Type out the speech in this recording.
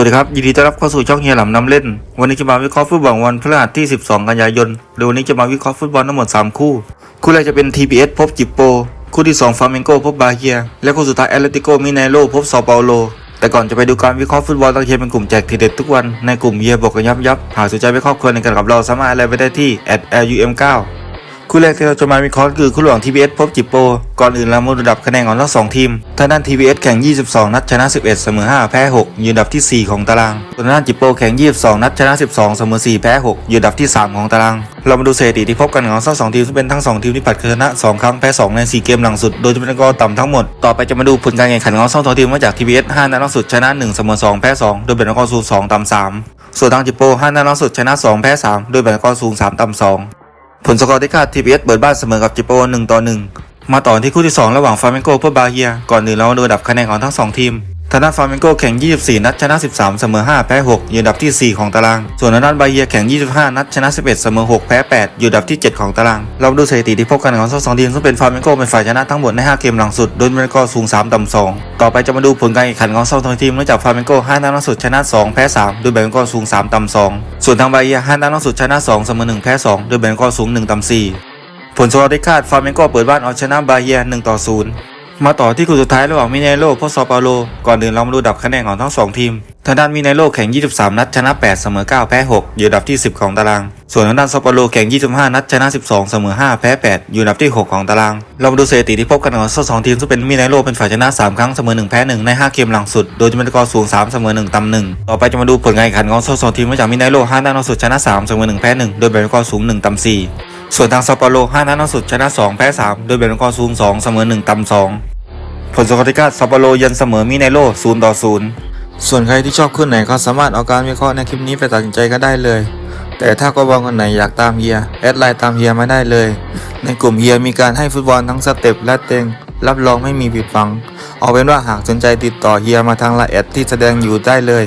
วัสดีครับ ยินดีต้อนรับเข้าสู่ช่องเฮียหลำนำเล่น วันนี้จะมาวิเคราะห์ฟุตบอลวันพฤหัสที่ 12 กันยายนโดยวันนี้จะมาวิเคราะห์ฟุตบอลทั้งหมด 3 คู่ คู่แรกจะเป็น TPS พบจิปโป คู่ที่ 2 ฟาเมนโกพบบาเฮีย และคู่สุดท้ายแอตเลติโกมิเนโรพบซอเปาโล แต่ก่อนจะไปดูการวิเคราะห์ฟุตบอลตั้งเฮียเป็นกลุ่มแจกทีเด็ดทุกวันในกลุ่มเฮียบอกกันยับยับหากสนใจไปครอบครัวในกันกับเราสามารถอะไรไปได้ที่ @lum9 คู่แรกที่เราจะมาวิเคราะห์คือคู่ระหว่าง TBS พบจิปโป ก่อนอื่นเรามาดูดับคะแนนของทั้งสองทีมทางด้าน TBS แข่ง 22 นัดชนะ 11 เสมอ 5 แพ้ 6 อยู่อันดับที่ 4 ของตารางส่วนทางด้านจิปโปแข่ง 22 นัดชนะ 12 เสมอ 4 แพ้ 6 อยู่อันดับที่ 3 ของตาราง เรามาดูสถิติที่พบกันของทั้งสองทีมซึ่งเป็นทั้ง 2 ทีมที่ผัดกันชนะ 2 ครั้งแพ้ 2 ใน 4 เกมหลังสุด โดยจะเป็นสกอร์ต่ำทั้งหมด ต่อไปจะมาดูผลการแข่งขันของทั้งสองทีมมาจาก TBS 5 นัดล่าสุดชนะ 1 เสมอ 2 แพ้ 2 โดยแบ่งสกอร์สูง2ต่ำ3ส่วนทางจิปโป5นัดล่าสุดชนะ 2 แพ้ 3 โดยแบ่งสกอร์สูง3ต่ำ2 ผลสกอร์ที่คาดทีพีเอสเปิดบ้านเสมอกับจิโป1ต่อ1มาต่อที่คู่ที่ 2 ระหว่างฟาเมนโกเพื่อบาเฮีย ก่อนอื่นเรามาดูอันดับคะแนนของทั้ง 2 ทีม ทางด้านฟาเมนโกแข่ง 24 นัดชนะ 13 เสมอ 5 แพ้ 6 อยู่อันดับที่ 4 ของตาราง ส่วนทางด้านบาเฮียแข่ง 25 นัดชนะ 11 เสมอ 6 แพ้ 8 อยู่อันดับที่ 7 ของตาราง เรามาดูสถิติที่พบกันของทั้งสองทีมซึ่งเป็นฟาเมนโกเป็นฝ่ายชนะทั้งหมดใน 5 เกมหลังสุด โดยมีสกอร์สูง 3 ต่ำ 2 ต่อไปจะมาดูผลการแข่งขันของสองทีมเนื่องจากฟาเมนโก5นัดล่าสุดชนะ 2 แพ้ 3 โดยแบ่งสกอร์สูง 3 ต่ำ 2 ส่วนทางบาเฮีย5นัดล่าสุดชนะ 2 เสมอ 1 แพ้ 2 โดยแบ่งสกอร์สูง 1 ต่ำ 4 ผลสกอร์ที่คาดฟาร์เมนโกเปิดบ้านเอาชนะบาเฮีย1ต่อ0 มาต่อที่คู่สุดท้ายระหว่างมิเนโรพบซอเปาโล ก่อนอื่นเรามาดูดับคะแนนของทั้ง 2 ทีม ทางด้านมิเนโรแข่ง 23 นัดชนะ 8 เสมอ 9 แพ้ 6 อยู่อันดับที่ 10 ของตาราง ส่วนทางด้านซอเปาโลแข่ง 25 นัดชนะ 12 เสมอ 5 แพ้ 8 อยู่อันดับที่ 6 ของตาราง เรามาดูสถิติที่พบกันของทั้งสองทีมซึ่งเป็นมิเนโรเป็นฝ่ายชนะ 3 ครั้งเสมอ 1 แพ้ 1 ใน 5 เกมหลังสุด โดยจะเป็นสกอร์สูง 3 เสมอ 1ต่ำ1ต่อไปจะมาดูผลการแข่งขันของทั้งสองทีมมาจากมิเนโร5นัดล่าสุดชนะ 3 เสมอ 1 แพ้ 1 โดยแบ่งสกอร์สูง 1ต่ำ4 ส่วนทางซาเปโล5นัดล่าสุดชนะ 2 แพ้ 3 โดยแบ่งสกอร์สูง2 เสมอ 1 ต่ำ 2 ผลสกอร์ที่คาดซาเปโลยันเสมอมิเนโร0ต่อ 0 ส่วนใครที่ชอบขึ้นไหนก็สามารถเอาการวิเคราะห์ในคลิปนี้ไปตัดสินใจก็ได้เลย แต่ถ้าก็บอลคนไหนอยากตามเฮีย แอดไลน์ตามเฮียมาได้เลย ในกลุ่มเฮียมีการให้ฟุตบอลทั้งสเต็ปและเต็ง รับรองไม่มีผิดหวัง เอาเป็นว่าหากสนใจติดต่อเฮียมาทางไลน์แอดที่แสดงอยู่ได้เลย